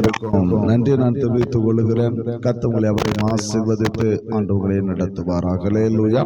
இருக்கும். நன்றி நான் தெரிவித்துக் கொள்கிறேன். கத்தவங்களை அவரை ஆசிர்வதித்து ஆண்டவர்களை நடத்துவாராக. லூயா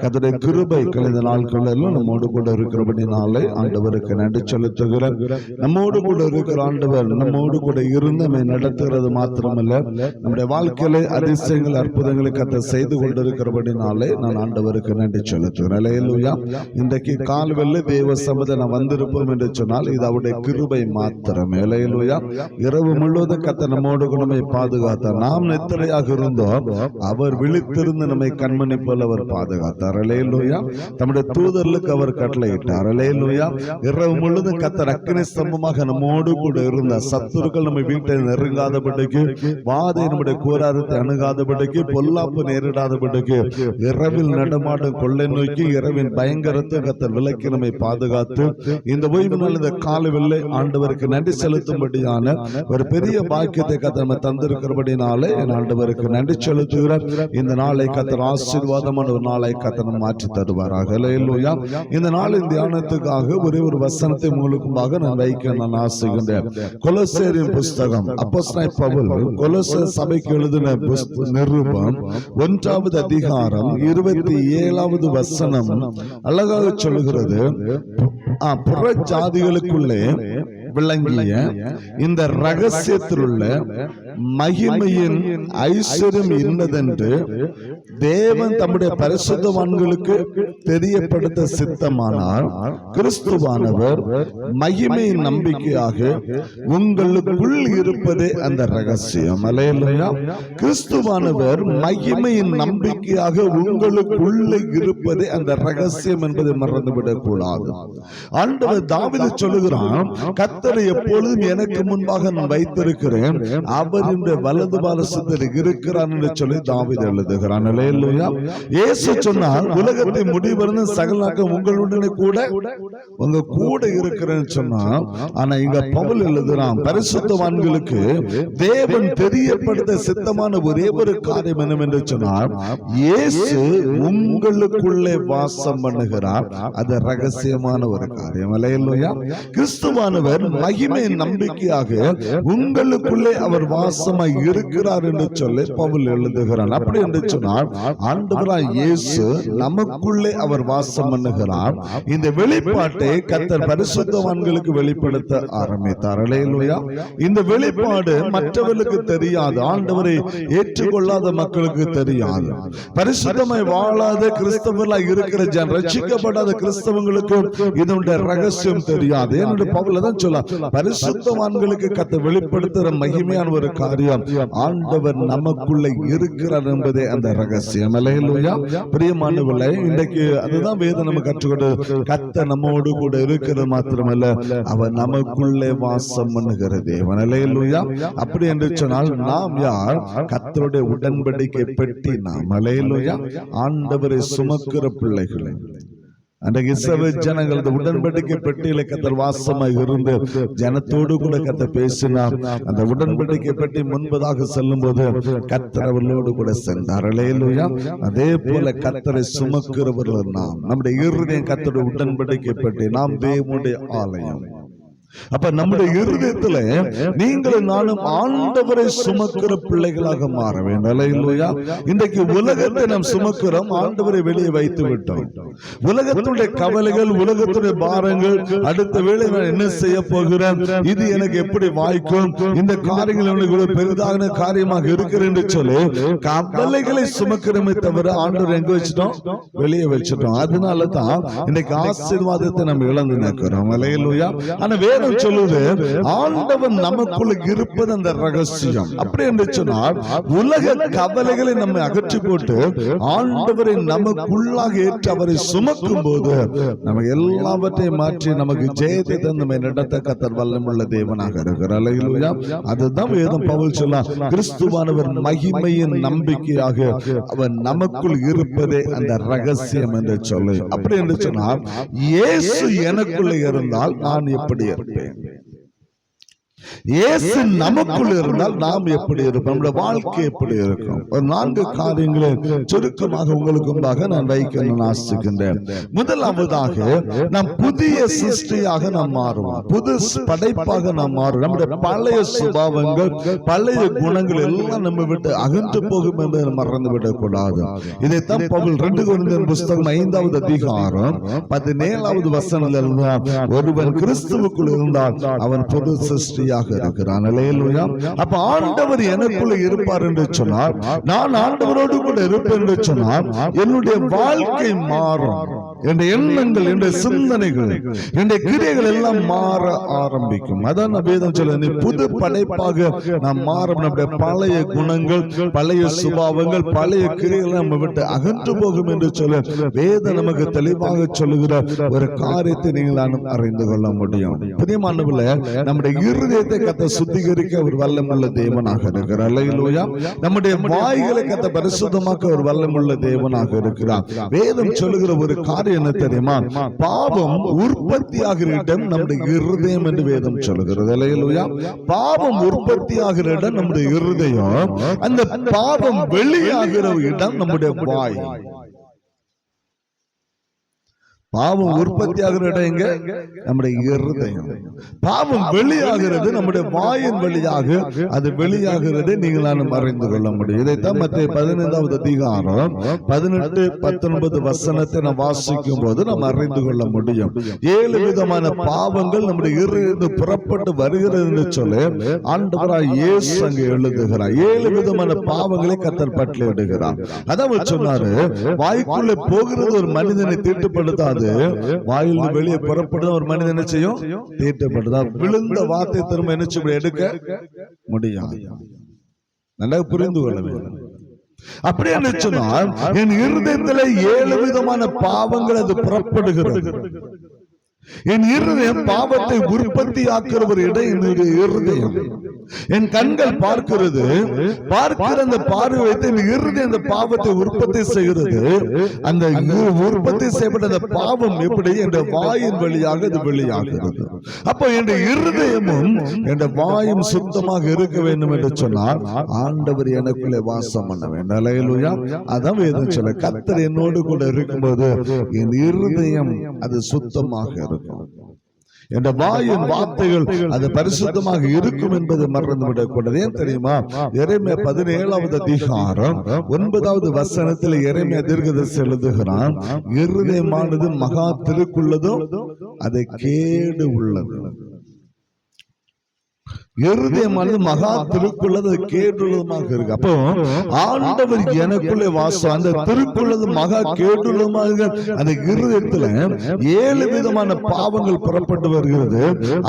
கத்தருடைய கிருபை கழிந்த நாட்களெல்லாம் நம்மோடு கூட இருக்கிறபடி நாளை ஆண்டவருக்கு நன்றி செலுத்துகிறேன். நம்மோடு கூட இருக்கிற ஆண்டவர் நம்மோடு கூட இருந்து நம்மை நடத்துகிறது மாத்திரமல்ல நம்முடைய வாழ்க்கையில அதிசயங்கள் அற்புதங்களை கத்த செய்து கொண்டிருக்கிறபடி நாளை நான் ஆண்டவருக்கு நன்றி செலுத்துகிறேன். லூயா இன்றைக்கு கால்வெல்ல தேவ சமத நான் வந்திருப்போம் என்று சொன்னால் இது அவருடைய கிருபை மாத்திரமே. லூயா இரவு முழு முழுவதும் கத்த நம்மோடு கூட நம்மை பாதுகாத்தார். நாம் நித்திரையாக இருந்தோம். அவர் விழித்திருந்து நம்மை கண்மணி போல அவர் பாதுகாத்தார். அலே லூயா தம்முடைய தூதர்களுக்கு அவர் கட்டளையிட்டார். அலே லூயா இரவு முழுவதும் கத்தர் அக்கினி ஸ்தம்பமாக நம்மோடு கூட இருந்த சத்துருக்கள் நம்ம வீட்டை நெருங்காதபடிக்கு வாதை நம்முடைய கூறாரத்தை அணுகாதபடிக்கு பொல்லாப்பு நேரிடாதபடிக்கு இரவில் நடமாடும் கொள்ளை நோக்கி இரவின் பயங்கரத்தை கத்தர் விலக்கி நம்மை பாதுகாத்து இந்த ஓய்வு நாள் இந்த காலவில்லை ஆண்டவருக்கு நன்றி செலுத்தும்படியான ஒரு பெரிய பாக்கியத்தை கத்தர் நம்ம தந்திருக்கிறபடினாலே என் ஆண்டவருக்கு நன்றி செலுத்துகிறார் இந்த நாளை கத்தர் ஆசீர்வாதமான ஒரு நாளை கத்தர் மாற்றி தருவாராக அல்லேலூயா இந்த நாளின் தியானத்துக்காக ஒரே ஒரு வசனத்தை முழுக்குமாக நான் வைக்க நான் ஆசைகின்றேன். கொலசேரின் புஸ்தகம். அப்போஸ்தலனாகிய பவுல். கொலோசேர் சபைக்கு எழுதின நிருபம். ஒன்றாவது அதிகாரம் இருபத்தி ஏழாவது வசனம். அழகாக சொல்லுகிறது. ஆ, புற ஜாதிகளுக்குள்ளே விளங்கிய இந்த ரகசியத்திலுள்ள மகிமையின் ஐஸ்வர்யம் இன்னதென்று தேவன் தம்முடைய பரிசுத்தவான்களுக்கு தெரியப்படுத்த சித்தமானால் கிறிஸ்துவானவர் மகிமையின் நம்பிக்கையாக உங்களுக்குள் இருப்பதே அந்த ரகசியம். அலையலையா. கிறிஸ்துவானவர் மகிமையின் நம்பிக்கையாக உங்களுக்குள்ள இருப்பதே அந்த ரகசியம் என்பதை மறந்துவிடக் கூடாது ஆண்டவர் தாவித சொல்லுகிறான் கத் கத்தரை எப்பொழுதும் எனக்கு முன்பாக நான் வைத்திருக்கிறேன். அவர் இந்த வலது பாலசத்தில் இருக்கிறார் என்று சொல்லி தாவித எழுதுகிறான். அல்லேலூயா. இயேசு சொன்னால் உலகத்தை முடிவருந்து சகலாக்கம் உங்களுடனே கூட உங்க கூட இருக்கிறேன்னு சொன்னா ஆனா இங்க பவுல் எழுதுறான் பரிசுத்தவான்களுக்கு தேவன் தெரியப்படுத்த சித்தமான ஒரே ஒரு காரியம் என்னவென்று சொன்னால் இயேசு உங்களுக்குள்ளே வாசம் பண்ணுகிறார். அது ரகசியமான ஒரு காரியம். அல்லையா கிறிஸ்துவானவர் மகிமை நம்பிக்கையாக உங்களுக்குள்ளே அவர் வாசமாய் இருக்கிறார் என்று சொல்லி பவுல் எழுதுகிறார் அப்படி என்று சொன்னால் ஆண்டவராய் இயேசு நமக்குள்ளே அவர் வாசம் பண்ணுகிறார். இந்த வெளிப்பாட்டை கத்தர் பரிசுத்தவான்களுக்கு வெளிப்படுத்த ஆரம்பித்தார். அல்லேலூயா. இந்த வெளிப்பாடு மற்றவர்களுக்கு தெரியாது. ஆண்டவரை ஏற்றுக்கொள்ளாத மக்களுக்கு தெரியாது. பரிசுத்தமாய் வாழாத கிறிஸ்தவர்களாய் இருக்கிற ஜன ரட்சிக்கப்படாத கிறிஸ்தவங்களுக்கு இதனுடைய ரகசியம் தெரியாது. ஏனென்று பவுல தான் சொல்ல பரிசுத்தவான்களுக்கு கத்த வெளிப்படுத்துற மகிமையான ஒரு காரியம். ஆண்டவர் நமக்குள்ள இருக்கிறார் என்பதே அந்த ரகசியம். இல்லையா பிரியமானவில்லை இன்றைக்கு அதுதான் வேதம் நம்ம கற்றுக்கொண்டு கத்த நம்மோடு கூட இருக்கிறது மாத்திரமல்ல அவர் நமக்குள்ளே வாசம் பண்ணுகிற தேவன். இல்லையா அப்படி என்று சொன்னால் நாம் யார்? கத்தருடைய உடன்படிக்கை பெட்டி நாம். அல்லேலூயா. ஆண்டவரை சுமக்கிற பிள்ளைகளை. அன்றைக்கு இஸ்ரவேல் ஜனங்கள் அந்த உடன்படிக்கை பெட்டியில கத்தர் வாசமாய் இருந்து ஜனத்தோடு கூட கத்த பேசினார். அந்த உடன்படிக்கை பெட்டி முன்பதாக செல்லும் போது கத்தர் அவர்களோடு கூட சென்றார். அதே போல கத்தரை சுமக்கிறவர்கள் நாம். நம்முடைய இருதயம் கத்தருடைய உடன்படிக்கை பெட்டி. நாம் தேவனுடைய ஆலயம். அப்ப நம்முடைய இருதயத்துல நீங்களும் நானும் ஆண்டவரை சுமக்கிற பிள்ளைகளாக மாற வேண்டும் இன்றைக்கு உலகத்தை நாம் சுமக்கிறோம் ஆண்டவரை வெளியே வைத்து விட்டோம். உலகத்துடைய கவலைகள் உலகத்துடைய பாரங்கள் அடுத்த நான் என்ன செய்ய போகிறேன்? இது எனக்கு எப்படி வாய்க்கும்? இந்த காரியங்கள் எனக்கு பெரிதான காரியமாக இருக்கிறது என்று சொல்லி கவலைகளை சுமக்கிறோமே தவிர ஆண்டவர் எங்க வச்சிட்டோம்? வெளியே வச்சிட்டோம். அதனால தான் இன்னைக்கு ஆசீர்வாதத்தை நம்ம இழந்து நிற்கிறோம். ஆனா வேதம் சொல்லுது ஆண்டவன் நமக்குள்ள இருப்பது அந்த ரகசியம். அப்படி என்று சொன்னால் உலக கவலைகளை நம்ம அகற்றி போட்டு ஆண்டவரை நமக்குள்ளாக ஏற்று அவரை சுமக்கும் போது நம்ம எல்லாவற்றையும் மாற்றி நமக்கு ஜெயத்தை தந்து நடத்த கத்தர் வல்லமுள்ள தேவனாக இருக்கிறார். அதுதான் வேதம் பவுல் சொல்லலாம் கிறிஸ்துவானவர் மகிமையின் நம்பிக்கையாக அவர் நமக்குள் இருப்பதே அந்த ரகசியம் என்று சொல்லு. அப்படி என்று சொன்னால் இயேசு எனக்குள்ள இருந்தால் நான் எப்படி இருப்பேன் இயேசு நமக்குள் இருந்தால் நாம் எப்படி இருப்போம்? நம்முடைய வாழ்க்கை எப்படி இருக்கும்? ஒரு நான்கு காரியங்களை சுருக்கமாக உங்களுக்கு முன்பாக நான் வைக்க நான் ஆசிக்கின்றேன். முதலாவதாக நாம் புதிய சிருஷ்டியாக நாம் மாறுவோம். புது படைப்பாக நாம் மாறுவோம். நம்முடைய பழைய சுபாவங்கள் பழைய குணங்கள் எல்லாம் நம்ம விட்டு அகன்று போகும் என்பதை மறந்து விடக்கூடாது இதைத்தான் பவுல் ரெண்டு குழந்தையின் புஸ்தகம் ஐந்தாவது அதிகாரம் பதினேழாவது வசனத்தில் ஒருவன் கிறிஸ்துவுக்குள் இருந்தால் அவன் புது சிருஷ்டியாக இருக்கிறான். அப்ப ஆண்டவர் எனக்குள்ள இருப்பார் என்று சொன்னார் நான் ஆண்டவரோடு கூட இருப்பேன் என்று சொன்னார் என்னுடைய வாழ்க்கை மாறும். என்ற எண்ணங்கள் என்ற சிந்தனைகள் என்ற கிரியைகள் எல்லாம் மாற ஆரம்பிக்கும். அதான் வேதம் சொல்ல நீ புது படைப்பாக நாம் மாறும். நம்முடைய பழைய குணங்கள் பழைய சுபாவங்கள் பழைய கிரியைகள் நம்ம விட்டு அகன்று போகும் என்று சொல்ல வேதம் நமக்கு தெளிவாக சொல்லுகிற ஒரு காரியத்தை நீங்கள் அறிந்து கொள்ள முடியும். பிரியமானவர்களே நம்முடைய இருதயத்தை கத்த சுத்திகரிக்க ஒரு வல்லமுள்ள தேவனாக இருக்கிறார். அல்லையிலோயா நம்முடைய வாய்களை கத்த பரிசுத்தமாக்க ஒரு வல்லமுள்ள தேவனாக இருக்கிறார். வேதம் சொல்லுகிற ஒரு காரியம் என்ன தெரியுமா? பாவம் உற்பத்தி ஆகிற இடம் நம்முடைய இருதயம் என்று வேதம் சொல்லுகிறது. அல்லையிலோயா பாவம் உற்பத்தி ஆகிற இடம் நம்முடைய இருதயம் அந்த பாவம் வெளியாகிற இடம் நம்முடைய வாய். பாவம் உற்பத்தி ஆகிற இடம் எங்க நம்முடைய இருதயம். பாவம் வெளியாகிறது நம்முடைய வாயின் வழியாக அது வெளியாகிறது நீங்கள் நானும் அறிந்து கொள்ள முடியும். இதைத்தான் மத்திய பதினைந்தாவது அதிகாரம் பதினெட்டு பத்தொன்பது வசனத்தை நாம் வாசிக்கும் போது நாம் அறிந்து கொள்ள முடியும். ஏழு விதமான பாவங்கள் நம்முடைய இருந்து புறப்பட்டு வருகிறது என்று சொல்லி ஆண்டவராய் இயேசு அங்கே எழுதுகிறார். ஏழு விதமான பாவங்களை கத்தர் பட்டியலிடுகிறார். அதான் அவர் சொன்னாரு வாய்க்குள்ளே போகிறது ஒரு மனிதனை தீட்டுப்படுத்தாது. வாயில் வெளியே புறப்படுது ஒரு மனிதன் என்ன செய்யும்? தீட்டுப்படுதா விழுந்த வார்த்தை திரும்ப என்ன செய்ய முடியும்? எடுக்க முடியாது. நல்லா புரிந்து கொள்ள வேண்டும். அப்படி என்ன சொன்னால் என் இருதயத்தில் ஏழு விதமான பாவங்கள் அது புறப்படுகிறது. என் இருதயம் பாவத்தை உற்பத்தி ஆக்குற ஒரு இடம் இருதயம். என் கண்கள் பார்க்கிறது பார்க்கிற அந்த பார்வை வைத்து இருதயம் அந்த பாவத்தை உற்பத்தி செய்கிறது. அந்த உற்பத்தி செய்யப்பட்ட அந்த பாவம் எப்படி? என்ற வாயின் வழியாக அது வெளியாகிறது. அப்போ என் இருதயமும் என் வாயும் சுத்தமாக இருக்க வேண்டும் என்று சொன்னால் ஆண்டவர் எனக்குள்ளே வாசம் பண்ண வேண்டும் அதான் வேதம் சொல்ல கத்தர் என்னோடு கூட இருக்கும்போது என் இருதயம் அது சுத்தமாக இருக்கும். என்ற வாயின் வார்த்தைகள் அது பரிசுத்தமாக இருக்கும் என்பதை மறந்துவிடக் கூடாது. ஏன் தெரியுமா? எரேமியா பதினேழாவது அதிகாரம் ஒன்பதாவது வசனத்தில் எரேமியா தீர்க்கதரிசி எழுதுகிறான் இருதயமானது மகா திருக்குள்ளதும் அது கேடு உள்ளது. இருதயமானது மகா திருக்குள்ளது கேட்டுள்ளதுமாக இருக்கு. அப்போ ஆண்டவர் எனக்குள்ளே வாசம் அந்த திருக்குள்ளது மகா கேட்டுள்ளதுமாக அந்த இருதயத்துல ஏழு விதமான பாவங்கள் புறப்பட்டு வருகிறது.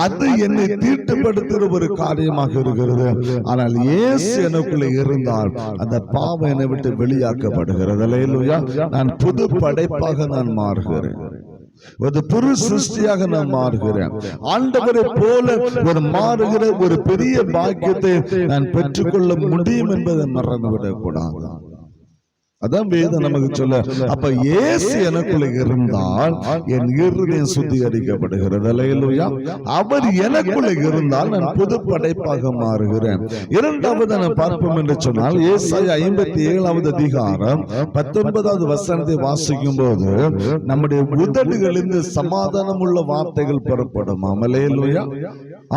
அது என்னை தீட்டுப்படுத்துகிற ஒரு காரியமாக இருக்கிறது. ஆனால் இயேசு எனக்குள்ளே இருந்தால் அந்த பாவம் என்னை விட்டு வெளியாக்கப்படுகிறது. நான் புது படைப்பாக நான் மாறுகிறேன். ஒரு புரு சிருஷ்டியாக நான் மாறுகிறேன். ஆண்டவரை போல ஒரு மாறுகிற ஒரு பெரிய பாக்கியத்தை நான் பெற்றுக்கொள்ள முடியும் என்பதை மறந்துவிடக் கூடாது அதான் வேதம் நமக்கு சொல்ல. அப்ப இயேசு எனக்குள்ள இருந்தால் என் இருதயம் சுத்திகரிக்கப்படுகிறது. அல்லேலூயா. அவர் எனக்குள்ள இருந்தால் நான் புது படைப்பாக மாறுகிறேன். இரண்டாவது நான் பார்ப்போம் என்று சொன்னால் ஏசாய ஐம்பத்தி ஏழாவது அதிகாரம் பத்தொன்பதாவது வசனத்தை வாசிக்கும் போது நம்முடைய உதடுகளிலிருந்து சமாதானம் உள்ள வார்த்தைகள் புறப்படும் அமலேலுயா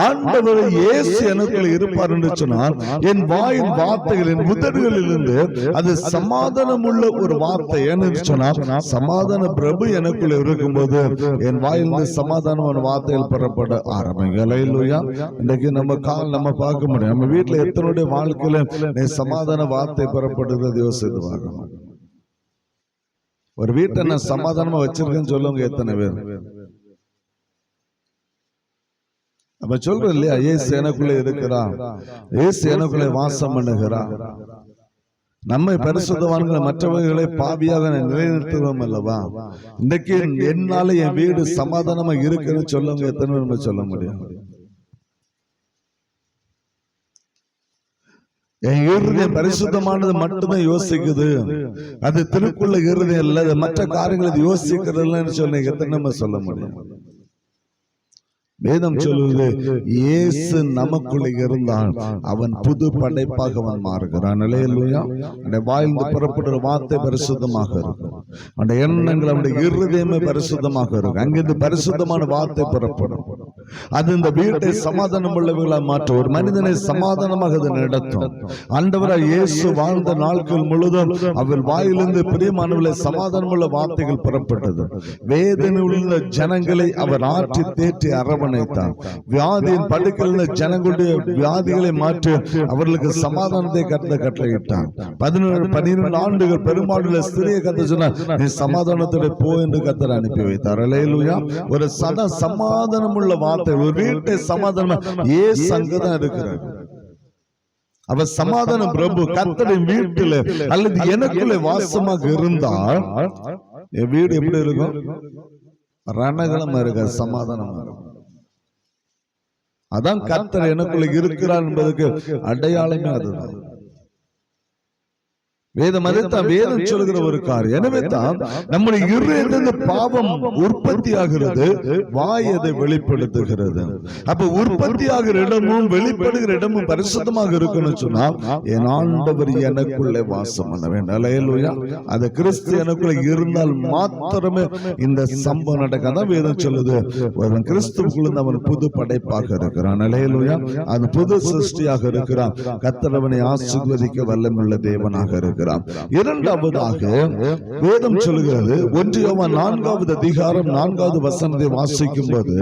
ஆண்டவர் இயேசு எனக்குள்ள இருப்பார் என்று சொன்னால் என் வாயின் வார்த்தைகளின் என் உதடுகளிலிருந்து அது சமாதானம் உள்ள ஒரு வார்த்தை ஏன்னு சொன்னால் சமாதான பிரபு எனக்குள்ள இருக்கும்போது என் வாயிலிருந்து சமாதானமான வார்த்தைகள் புறப்பட ஆரம்பிக்கலையா இன்னைக்கு நம்ம கால் நம்ம பார்க்க முடியும். நம்ம வீட்டுல எத்தனுடைய வாழ்க்கையில நீ சமாதான வார்த்தை புறப்படுகிறது யோசித்து பார்க்கணும். ஒரு வீட்டை நான் சமாதானமா வச்சிருக்கேன்னு சொல்லுங்க எத்தனை பேர்? அப்ப சொல்றோம் இல்லையா ஏசு எனக்குள்ளே இருக்கிறான். ஏசு எனக்குள்ளே வாசம் பண்ணுகிறான். நம்மை பரிசுத்தவான்களை மற்றவர்களை பாவியாக நிலைநிறுத்துவோம் அல்லவா? இன்றைக்கு என்னால என் வீடு சமாதானமா இருக்குன்னு சொல்லுங்க. எத்தனை பேர் நம்ம சொல்ல முடியும்? என் இருதயம் பரிசுத்தமானது மட்டும்தான் யோசிக்குது. அது திருக்குள்ள இருதயம் இல்ல மற்ற காரியங்களை அது யோசிக்கிறது இல்லைன்னு சொல்லி எத்தனை நம்ம சொல்ல முடியும்? வேதம் சொல்லுவது இயேசு நமக்குள்ள இருந்தால் அவன் புது படைப்பாக அவன் மாறுகிறான். நிலையிலுயா அந்த வாய்ந்து புறப்படுற வார்த்தை பரிசுத்தமாக இருக்கும். அந்த எண்ணங்கள் அவனுடைய இருதயமே பரிசுத்தமாக இருக்கும். அங்கிருந்து பரிசுத்தமான வார்த்தை புறப்படும். அது இந்த வீட்டை சமாதானம் உள்ளவர்களாக மாற்றும் ஒரு மனிதனை சமாதானமாக அது நடத்தும். ஆண்டவராய் இயேசு வாழ்ந்த நாட்கள் முழுதும் அவர் வாயிலிருந்து பிரியமானவர்களை சமாதானம் உள்ள வார்த்தைகள் புறப்பட்டது. வேதனை உள்ள ஜனங்களை அவர் ஆற்றி தேற்றி அரவணைத்தார் வியாதியின் படுக்கையில் ஜனங்களுடைய வியாதிகளை மாற்றி அவர்களுக்கு சமாதானத்தை கட்ட கட்டளையிட்டார் பதினேழு பன்னிரண்டு ஆண்டுகள் பெரும்பாலுள்ள ஸ்திரியை கத்த சொன்னார் நீ சமாதானத்தோட போ என்று கத்தர் அனுப்பி வைத்தார். ஒரு சத சமாதானம் உள்ள வார்த்தை ஒரு வீட்டை சமாதானம். ஏசு அங்கதான் இருக்கிறார்? அவர் சமாதானம் பிரபு கத்தரின் வீட்டில் அல்லது எனக்குள்ள வாசமாக இருந்தால் என் வீடு எப்படி இருக்கும்? ரணகலமா இருக்க சமாதானமா இருக்கும். அதான் கத்தர் எனக்குள்ள இருக்கிறார் என்பதற்கு அடையாளமே அதுதான். வேதம் அதைத்தான் வேதம் சொல்கிற ஒரு காரியம். எனவே தான் நம்முடைய இருதயத்திலிருந்து பாவம் உற்பத்தி ஆகிறது வாய் அதை வெளிப்படுத்துகிறது. அப்ப உற்பத்தி ஆகிற இடமும் வெளிப்படுகிற இடமும் பரிசுத்தமாக இருக்கணும் சொன்னா என் ஆண்டவர் எனக்குள்ளே வாசம் பண்ண வேண்டும் அந்த கிறிஸ்து எனக்குள்ள இருந்தால் மாத்திரமே இந்த சம்பவம் நடக்காதான் வேதம் சொல்லுது. ஒருவன் கிறிஸ்துக்குள்ள அவன் புது படைப்பாக இருக்கிறான். அலையலுயா அது புது சிருஷ்டியாக இருக்கிறான். கத்தரவனை ஆசிர்வதிக்க வல்லமுள்ள தேவனாக இருக்கிறான் இரண்டாவதாக வேதம் சொல்லுகிறது ஒன்று யோவான் நான்காவது அதிகாரம் நான்காவது வசனத்தை வாசிக்கும் போது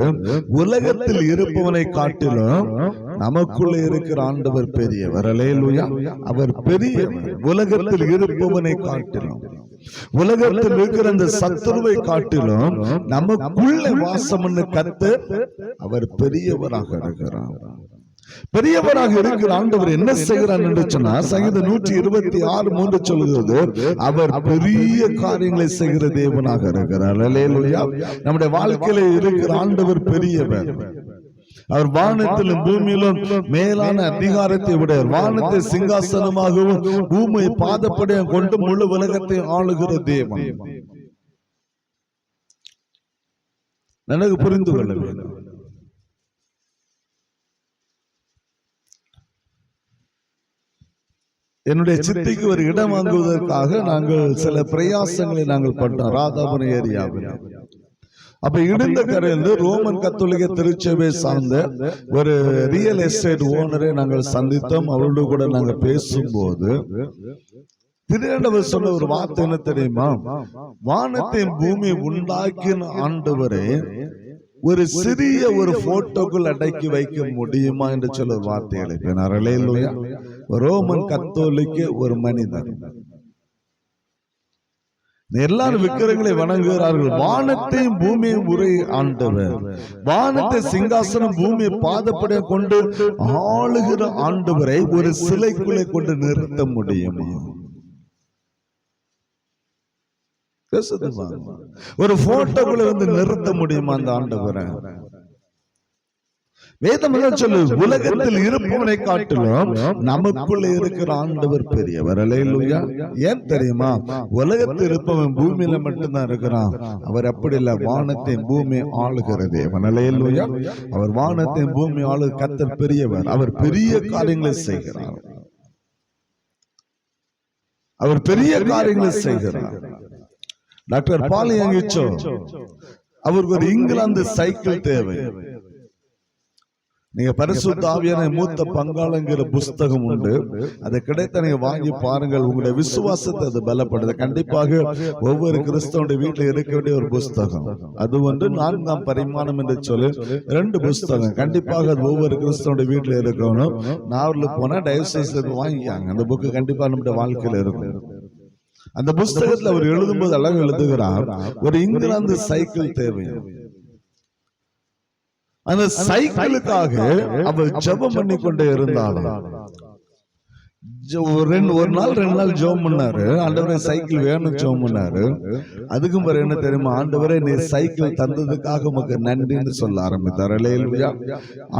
உலகத்தில் இருப்பவனை காட்டிலும் நமக்குள்ளே இருக்கிற ஆண்டவர் பெரியவர். அலேலுயா அவர் பெரியவர். உலகத்தில் இருப்பவனை காட்டிலும். உலகத்தில் இருக்கிற அந்த சத்துருவை காட்டிலும் நமக்குள்ளே வாசம் கத்து அவர் பெரியவராக இருக்கிறார். பெரியவராக இருக்கிற ஆண்டவர் என்ன செய்கிறார் என்று சொன்னார் சங்கீத நூற்றி இருபத்தி ஆறு மூன்று சொல்கிறது அவர் பெரிய காரியங்களை செய்கிற தேவனாக இருக்கிறார். நம்முடைய வாழ்க்கையில இருக்கிற ஆண்டவர் பெரியவர். அவர் வானத்திலும் பூமியிலும் மேலான அதிகாரத்தை உடையவர். வானத்தை சிங்காசனமாகவும் பூமியை பாதப்படையும் கொண்டு முழு உலகத்தை ஆளுகிற தேவன். எனக்கு புரிந்து கொள்ள வேண்டும். என்னுடைய சித்திக்கு ஒரு இடம் வாங்குவதற்காக நாங்கள் சில பிரயாசங்களை நாங்கள் பண்ணோம் ராதாபுரம் ஏரியாவில் அப்ப இடிந்த கரையிலிருந்து ரோமன் கத்தோலிக்க திருச்சபை சார்ந்த ஒரு ரியல் எஸ்டேட் ஓனரை நாங்கள் சந்தித்தோம். அவரோடு கூட நாங்கள் பேசும்போது திருடவர் சொன்ன ஒரு வார்த்தை என்ன தெரியுமா? வானத்தின் பூமி உண்டாக்கின ஆண்டவரே ஒரு சிறிய ஒரு போட்டோக்குள் அடக்கி வைக்க முடியுமா? என்று சொல்ல ஒரு வார்த்தைகளை அலையிலோயா ரோமன் கத்தோலிக்க ஒரு மனிதன் எல்லாரும் விக்கிரங்களை வணங்குகிறார்கள். வானத்தையும் பூமியும் உரை ஆண்டவர். வானத்தை சிங்காசனம் பூமியை பாதப்படைய கொண்டு ஆளுகிற ஆண்டவரை ஒரு சிலைக்குள்ளே கொண்டு நிறுத்த முடியுமா. ஒரு போட்டோக்குள்ள வந்து நிறுத்த முடியுமா அந்த ஆண்டவரை? வேதம் சொல்லு உலகத்தில் இருப்பவனை காட்டிலும் நமக்குள்ள இருக்கிற ஆண்டவர் பெரியவர். அலையிலுயா ஏன் தெரியுமா? உலகத்தில் இருப்பவன் பூமியில மட்டும்தான் இருக்கிறான். அவர் அப்படி இல்ல வானத்தையும் பூமி ஆளுகிறது அவன் அலையிலுயா அவர் வானத்தையும் பூமி ஆளு கத்தர் பெரியவர். அவர் பெரிய காரியங்களை செய்கிறார். அவர் பெரிய காரியங்களை செய்கிறார். டாக்டர் பால் யங்கிச்சோ அவருக்கு ஒரு இங்கிலாந்து சைக்கிள் தேவை. நீங்க பரிசுத்த ஆவியான மூத்த பங்காளங்கிற புஸ்தகம் உண்டு. அதை கிடைத்த நீங்க வாங்கி பாருங்கள். உங்களுடைய விசுவாசத்தை அது பலப்படுது. கண்டிப்பாக ஒவ்வொரு கிறிஸ்தவனுடைய வீட்டில் இருக்க வேண்டிய ஒரு புஸ்தகம். அது வந்து நான்காம் பரிமாணம் என்று சொல்லி ரெண்டு புஸ்தகம் கண்டிப்பாக அது ஒவ்வொரு கிறிஸ்தவனுடைய வீட்டில் இருக்கணும். நாவூர்ல போனா டயசைஸ்ல வாங்கிக்காங்க. அந்த புக்கு கண்டிப்பா நம்முடைய வாழ்க்கையில இருக்கும். அந்த புஸ்தகத்துல அவர் எழுதும்போது அழகு எழுதுகிறார். ஒரு இங்கிலாந்து சைக்கிள் தேவை அந்த சைக்கிளுக்காக அவர் ஜெபம் பண்ணி கொண்டே இருந்தாலும் ரெண்டு ஒரு நாள் ரெண்டு நாள் ஜெபம் பண்ணாரு. ஆண்டவரே சைக்கிள் வேணும் ஜெபம் பண்ணாரு. அதுக்கும் பிறகு என்ன தெரியுமா? ஆண்டவரே நீ சைக்கிள் தந்ததுக்காக உமக்கு நன்றின்னு சொல்ல ஆரம்பித்தார். இல்லையா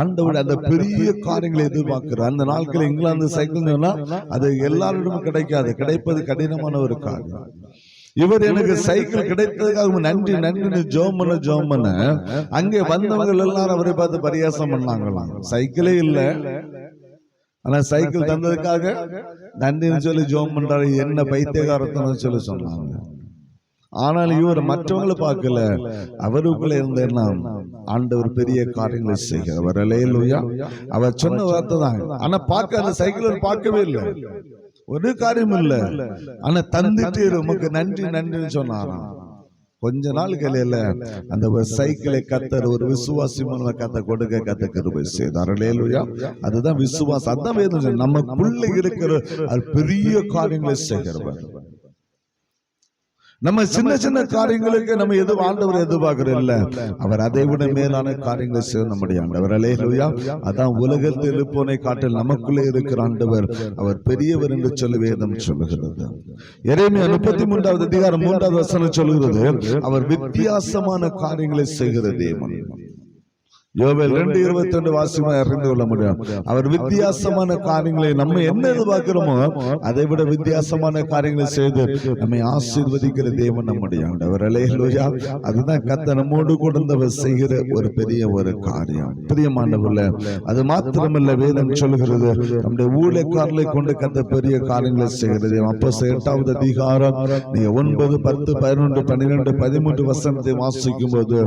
ஆண்டவர் அந்த பெரிய காரியங்களை எதிர்பார்க்கிறார். அந்த நாட்கள் இங்கிலாந்து சைக்கிள் சொன்னா அது எல்லாரிடமும் கிடைக்காது. கிடைப்பது கடினமான ஒரு காரியம். இவர் எனக்கு சைக்கிள் கிடைத்ததுக்காக நன்றி நன்றி ஜோம் பண்ண ஜோம் பண்ண அங்கே வந்தவங்க எல்லாரும் அவரை பார்த்து பரியாசம் பண்ணாங்களாம். சைக்கிளே இல்ல. ஆனா சைக்கிள் தந்ததுக்காக நன்றின்னு சொல்லி ஜோம் பண்றாரு என்ன பைத்தியகாரத்தன்னு சொல்லி சொன்னாங்க. ஆனால் இவர் மற்றவங்களை பார்க்கல. அவருக்குள்ள இருந்தேன்னா ஆண்டவர் பெரிய காரியங்களை செய்கிறவர் அவர் சொன்ன வார்த்தை தான். ஆனா பார்க்க அந்த சைக்கிள் பார்க்கவே இல்லை. ஒரு காரியம் இல்ல. ஆனா தந்துட்டு உமக்கு நன்றி நன்றின்னு சொன்னாராம். கொஞ்ச நாள் கலையில அந்த சைக்கிளை கத்தர் ஒரு விசுவாசிமான கத்த கொடுக்க கத்த கிருபை செய்தார். அதுதான் விசுவாசம். அதான் வேதம். நமக்குள்ள இருக்கிற பெரிய காரியங்களை செய்கிறவர். நம்ம சின்ன சின்ன காரியங்களுக்கு நம்ம எது ஆண்டவர் எதிர்பார்க்கிறோம் இல்ல? அவர் அதை விட மேலான காரியங்களை செய்ய நம்முடைய ஆண்டவர். அலேலுயா அதான் உலகத்தில் இருப்போனை காட்டில் நமக்குள்ளே இருக்கிற ஆண்டவர் அவர் பெரியவர் என்று சொல்லி வேதம் சொல்லுகிறது. எரேமியா முப்பத்தி மூன்றாவது அதிகாரம் மூன்றாவது வசனம் சொல்லுகிறது. அவர் வித்தியாசமான காரியங்களை செய்கிற தேவன். யோவேல் ரெண்டு இருபத்தி ரெண்டு வாசியமா அறிந்து கொள்ள முடியும்? அவர் வித்தியாசமான காரியங்களை நம்ம என்ன எதிர்பார்க்கிறோமோ அதை விட வித்தியாசமான காரியங்களை செய்து நம்மை ஆசீர்வதிக்கிற தேவன் நம்முடைய ஆண்டவர். அலையலோயா அதுதான் கத்த நம்மோடு கொடுந்தவர் செய்கிற ஒரு பெரிய ஒரு காரியம். பிரியமானவர்ல அது மாத்திரமல்ல வேதம் சொல்லுகிறது நம்முடைய ஊழியக்காரர்களை கொண்டு கத்த பெரிய காரியங்களை செய்கிறது. அப்போ எட்டாவது அதிகாரம் நீங்க ஒன்பது பத்து பதினொன்று பன்னிரெண்டு பதிமூன்று வசனத்தை வாசிக்கும் போது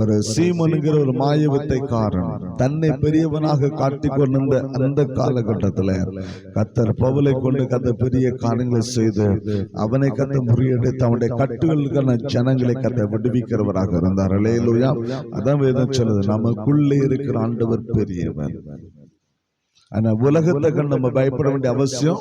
ஒரு சீமனுங்கிற ஒரு மாய வேட்டைக்காரன் தன்னை பெரியவனாக காட்டிக் கொண்டிருந்த அந்த காலகட்டத்துல கத்தர் பவுலை கொண்டு கத்த பெரிய காரியங்களை செய்து அவனை கத்த முறியடித்து அவனுடைய கட்டுகளுக்கான ஜனங்களை கத்த விடுவிக்கிறவராக இருந்தார். அலேலுயா அதான் வேதம் சொல்லுது நமக்குள்ளே இருக்கிற ஆண்டவர் பெரியவன் ஆனா உலகத்தை கண்டு நம்ம பயப்பட வேண்டிய அவசியம்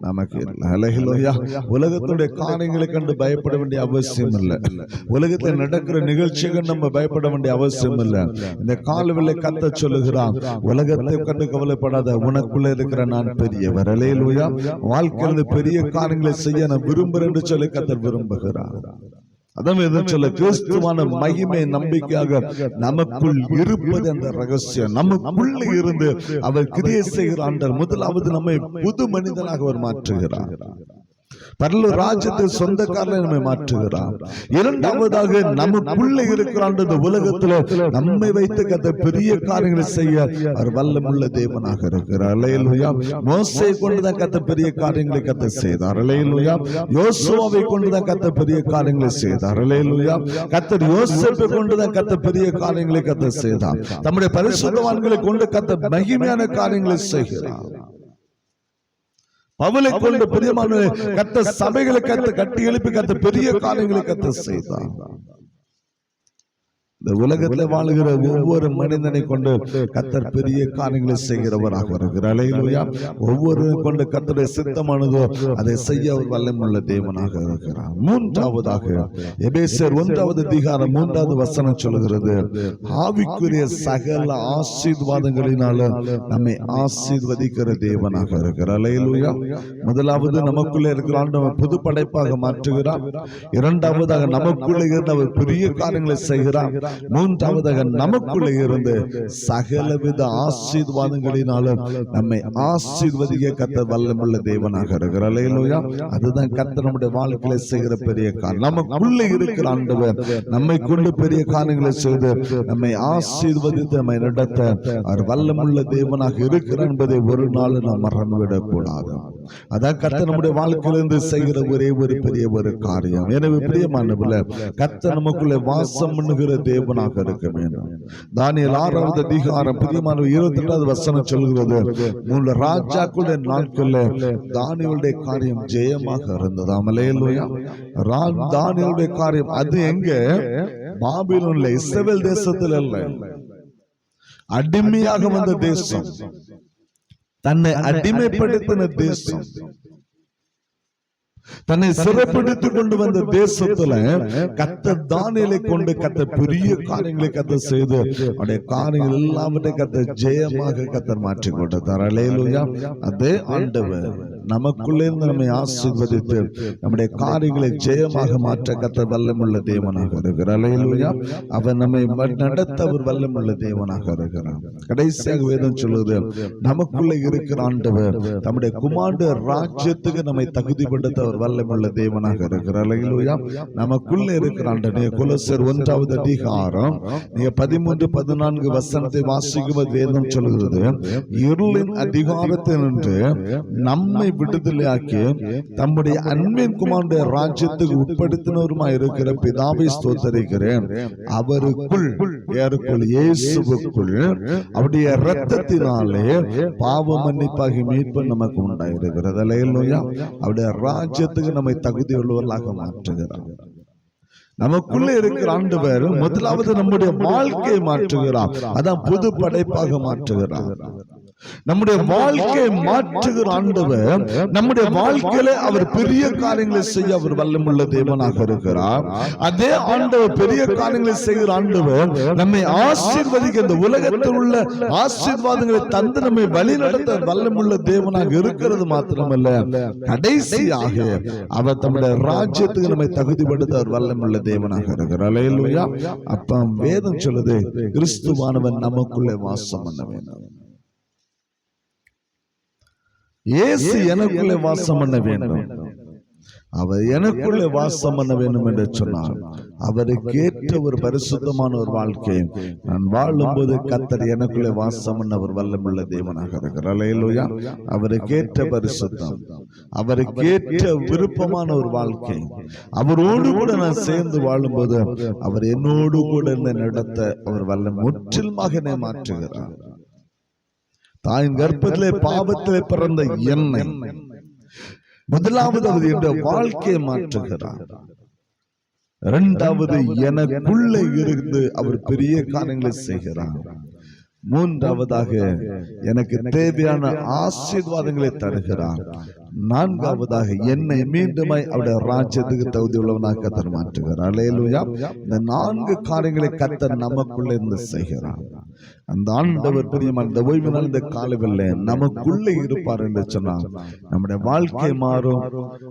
நமக்கு இல்லை. அலகிலோயா உலகத்துடைய காரியங்களை கண்டு பயப்பட வேண்டிய அவசியம் இல்லை. உலகத்தில் நடக்கிற நிகழ்ச்சிகள் நம்ம பயப்பட வேண்டிய அவசியம் இல்லை. இந்த காலவில்லை கத்த சொல்லுகிறான். உலகத்தை கண்டு கவலைப்படாத உனக்குள்ள இருக்கிற நான் பெரியவர். அலையிலோயா. வாழ்க்கையில் பெரிய காரியங்களை செய்ய நான் விரும்புறேன் என்று சொல்லி கத்தர் விரும்புகிறார். அதான் சொல்ல கிறிஸ்துவான மகிமை நம்பிக்கையாக நமக்குள் இருப்பது அந்த ரகசியம். நமக்குள்ள இருந்து அவர் கிரியை செய்கிற ஆண்டர் முதலாவது நம்மை புது மனிதனாக அவர் மாற்றுகிறார். பரலூர் ராஜ்யத்தில் சொந்தக்காரனை நம்மை மாற்றுகிறார் இரண்டாவதாக நமக்குள்ள இருக்கிறான் இந்த உலகத்துல. நம்மை வைத்து கத்த பெரிய காரியங்களை செய்ய அவர் வல்லமுள்ள தேவனாக இருக்கிறார். அலையலுயா மோசை கொண்டுதான் கத்த பெரிய காரியங்களை கத்த செய்தார். அலையலுயா யோசுவாவை கொண்டுதான் கத்த பெரிய காரியங்களை செய்தார். அலையலுயா கத்தர் யோசேப்பை கொண்டுதான் கத்த பெரிய காரியங்களை கத்த செய்தார். தம்முடைய பரிசுத்தவான்களை கொண்டு கத்த மகிமையான காரியங்களை செய்கிறார். பவுலை கொண்டு பெரியமான கத்த சபைகளை கத்த கட்டி எழுப்பி கத்த பெரிய காரியங்களை கத்த செய்தார் இந்த உலகத்துல வாழுகிற ஒவ்வொரு மனிதனை கொண்டு கத்தர் பெரிய காரியங்களை செய்கிறவராக அலையிலுயா ஒவ்வொரு கொண்டு கத்தருடைய சித்தமானதோ அதை செய்ய வல்லமுள்ள தேவனாக இருக்கிறார். மூன்றாவதாக எபேசியர் ஒன்றாவது அதிகாரம் மூன்றாவது வசனம் சொல்லுகிறது. ஆவிக்குரிய சகல ஆசீர்வாதங்களினால நம்மை ஆசீர்வதிக்கிற தேவனாக இருக்கிறார். அலையிலுயா முதலாவது நமக்குள்ளே இருக்கிற ஆண்டவர் புது படைப்பாக மாற்றுகிறார். இரண்டாவதாக நமக்குள்ளே இருந்து அவர் பெரிய காரியங்களை செய்கிறார். மூன்றாவதாக நமக்குள்ளே இருந்து சகலவித ஆசீர்வாதங்களினாலும் நம்மை ஆசீர்வதிக்க கத்த வல்லமுள்ள தேவனாக இருக்கிறார். அல்லேலூயா அதுதான் கத்த நம்முடைய வாழ்க்கையில செய்கிற பெரிய காரியம். நமக்குள்ளே இருக்கிற ஆண்டவர் நம்மை கொண்டு பெரிய காரியங்களை செய்து நம்மை ஆசீர்வதித்து நம்மை நடத்த அவர் வல்லமுள்ள தேவனாக இருக்கிறார் என்பதை ஒரு நாள் நாம் மறந்துவிடக் கூடாது அதான் கத்த நம்முடைய வாழ்க்கையிலிருந்து செய்கிற ஒரே ஒரு பெரிய ஒரு காரியம். எனவே பிரியமானவர்கள கத்த நமக்குள்ளே வாசம் பண்ணுகிற தேவனாக இருக்க வேண்டும். தானியல் ஆறாவது அதிகாரம் புதியமான இருபத்தி ரெண்டாவது வசனம் சொல்கிறது மூணு ராஜாக்களுடைய நாட்கள்ல தானியலுடைய காரியம் ஜெயமாக இருந்தது அமலேலுயா தானியலுடைய காரியம் அது எங்க? பாபிலோன்ல இஸ்ரேல் தேசத்தில் அல்ல. அடிமையாக வந்த தேசம். தன்னை அடிமைப்படுத்தின தேசம். தன்னை சிறப்பிடித்துக் கொண்டு வந்த தேசத்துல கத்த தானியலை கொண்டு கத்த பெரிய காரியங்களை கத்த செய்து அவருடைய காரியங்கள் எல்லாவற்றையும் கத்த ஜெயமாக கத்தர் மாற்றி கொடுத்தார். அலேலுயா அதே ஆண்டவர். நமக்குள்ளே இருந்து நம்மை ஆசீர்வதித்து நம்முடைய காரியங்களை ஜெயமாக மாற்ற கத்த வல்லமுள்ள தேவனாக இருக்கிறார். அவர் நம்மை நடத்த அவர் வல்லமுள்ள தேவனாக இருக்கிறார் கடைசியாக வேதம் சொல்லுது நமக்குள்ளே இருக்கிற ஆண்டவர் நம்முடைய குமாண்ட ராஜ்யத்துக்கு நம்மை தகுதிப்படுத்த அவர் வல்லமுள்ள தேவனாக இருக்கிறார். நமக்குள்ளே இருக்கிற ஆண்டவர். குலசர் ஒன்றாவது அதிகாரம் நீங்க பதிமூன்று பதினான்கு வசனத்தை வாசிக்கும்போது வேதம் சொல்கிறது இருளின் அதிகாரத்தில் நின்று நம்மை விடுதலையாக்கி தம்முடைய அன்பின் குமாருடைய ராஜ்யத்துக்கு உட்படுத்தினருமா இருக்கிற பிதாவை ஸ்தோத்தரிக்கிறேன். அவருக்குள் ஏறக்குள் இயேசுவுக்குள் அவருடைய இரத்தத்தினாலே பாவ மன்னிப்பாகி மீட்பு நமக்கு உண்டாயிருக்கிறது. அல்லேலூயா. அவருடைய ராஜ்யத்துக்கு நம்மை தகுதி உள்ளவர்களாக மாற்றுகிறார். நமக்குள்ளே இருக்கிற ஆண்டவர் முதலாவது நம்முடைய வாழ்க்கையை மாற்றுகிறார். அதான் புது படைப்பாக மாற்றுகிறார். நம்முடைய வாழ்க்கையை மாற்றுகிற ஆண்டவர் நம்முடைய வாழ்க்கையில அவர் பெரிய காரியங்களை செய்ய அவர் வல்லமுள்ள தேவனாக இருக்கிறார். அதே ஆண்டவர் பெரிய காரியங்களை செய்கிற ஆண்டவர் நம்மை ஆசீர்வதிக்க இந்த உலகத்தில் உள்ள ஆசீர்வாதங்களை தந்து நம்மை வழி நடத்த வல்லமுள்ள தேவனாக இருக்கிறது மாத்திரமல்ல. கடைசியாக அவர் தம்முடைய ராஜ்யத்துக்கு நம்மை தகுதிப்படுத்த அவர் வல்லமுள்ள தேவனாக இருக்கிறார். அப்ப வேதம் சொல்லுது கிறிஸ்துவானவன் நமக்குள்ளே வாசம் பண்ண வேண்டும் இயேசு எனக்குள்ளே வாசம் பண்ண வேண்டும். அவர் எனக்குள்ளே வாசம் பண்ண வேண்டும் என்று சொன்னார். அவருக்கு ஏற்ற ஒரு பரிசுத்தமான ஒரு வாழ்க்கை நான் வாழும்போது கத்தர் எனக்குள்ளே வாசம் பண்ண ஒரு வல்லமுள்ள தேவனாக இருக்கிறார். அவருக்கு ஏற்ற பரிசுத்தம். அவருக்கு ஏற்ற விருப்பமான ஒரு வாழ்க்கை. அவரோடு கூட நான் சேர்ந்து வாழும்போது அவர் என்னோடு கூட என்னை நடத்த அவர் வல்ல முற்றிலுமாக என்னை மாற்றுகிறார். தாயின் கர்ப்பத்திலே பாவத்திலே பிறந்த என்னை. முதலாவது அவர் என்ற வாழ்க்கையை மாற்றுகிறார் இரண்டாவது எனக்குள்ளே இருந்து அவர் பெரிய காரியங்களை செய்கிறார் மூன்றாவதாக எனக்கு தேவையான ஆசீர்வாதங்களை தருகிறார் நான்காவதாக என்னை மீண்டுமாய் அவருடைய ராஜ்யத்துக்கு தகுதி உள்ளவனாக கத்தர் மாற்றுகிறார். இந்த நான்கு காரியங்களை கத்தர் நமக்குள்ளே இருந்து செய்கிறார். அந்த ஆண்டவர் பிரியமான இந்த ஓய்வு நாள் இந்த காலவில்லை நமக்குள்ளே இருப்பார் என்று சொன்னார் நம்முடைய வாழ்க்கை மாறும்.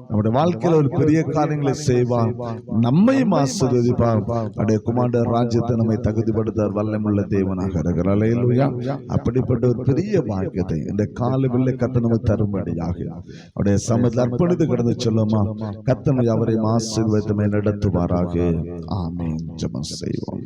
நம்முடைய வாழ்க்கையில ஒரு பெரிய காரியங்களை செய்வார். நம்மையும் ஆசீர்வதிப்பார். அவருடைய குமாரர் ராஜ்யத்தை நம்மை தகுதிப்படுத்தார் வல்லமுள்ள தேவனாக இருக்கிறார். அப்படிப்பட்ட ஒரு பெரிய பாக்கியத்தை இந்த காலவில்லை கத்தனமை தரும்படியாக அவருடைய சமத்தில் அர்ப்பணித்து கடந்து சொல்லுமா? கத்தனை அவரை ஆசீர்வதித்தமை நடத்துவாராக. ஆமென். ஜெபம் செய்வோம்.